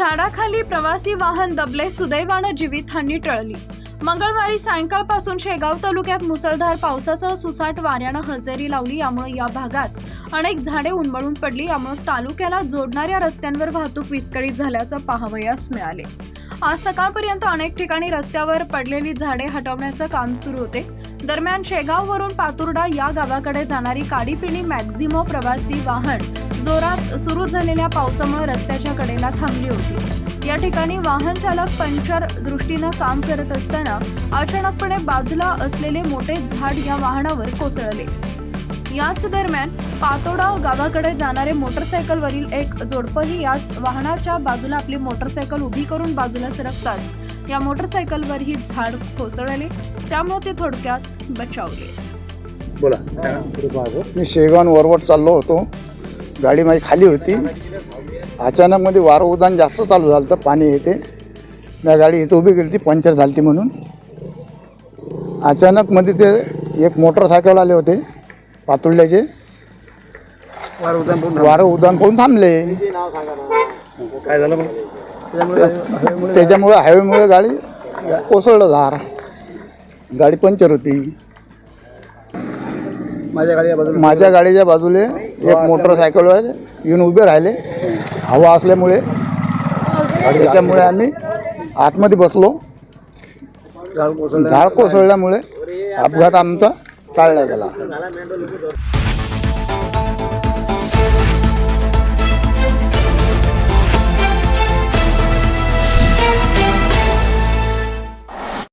झाडाखाली प्रवासी वाहन दबले सुदैवानं जीवितहानी टळली. मंगळवारी सायंकाळपासून शेगाव तालुक्यात मुसळधार पावसासह सुसाट वाऱ्यानं हजेरी लावली यामुळे या भागात अनेक झाडे उन्मळून पडली यामुळे तालुक्याला जोडणाऱ्या रस्त्यांवर वाहतूक विस्कळीत झाल्याचं पाहावयास मिळाले. आज सकाळपर्यंत अनेक ठिकाणी रस्त्यावर पडलेली झाडे हटवण्याचं काम सुरू होते. दरम्यान शेगाववरून पातुर्डा या गावाकडे जाणारी काडीपिणी मॅक्झिमो प्रवासी वाहन जोरात सुरू झालेल्या पावसामुळे रस्त्याच्या कडेला थांबली होती. या ठिकाणी वाहन चालक पंचर दृष्टीनं काम करत असताना अचानकपणे बाजूला असलेले मोठे झाड या वाहनावर कोसळले. याच दरम्यान पातोडा गावाकडे जाणारे मोटरसायकलवरील एक जोडपंही याच वाहनाच्या बाजूला आपली मोटरसायकल उभी करून बाजूला सरकताच या मोटरसायकलवर ही झाड कोसळले. त्यामुळे ते थोडक्यात बचावले. बोला. मी शेगाव वरवट चाललो होतो. गाडी माझी खाली होती. अचानक मध्ये वारं उदान जास्त चालू झालं तर पाणी येते. मी गाडी इथं उभी केली ती पंक्चर झाली ती म्हणून. अचानक मध्ये ते एक मोटरसायकल आले होते पातुर्ल्याचे वारं उदान पाहून थांबले. काय झालं त्याच्यामुळे हायवेमुळे गाडी कोसळलं झार गाडी पंक्चर होती. माझ्या गाडी बाजूला माझ्या गाडीच्या बाजूले एक मोटरसायकलवर येऊन उभे राहिले. हवा असल्यामुळे. त्याच्यामुळे आम्ही आतमध्ये बसलो. झाड कोसळल्यामुळे अपघात आमचा टाळला गेला.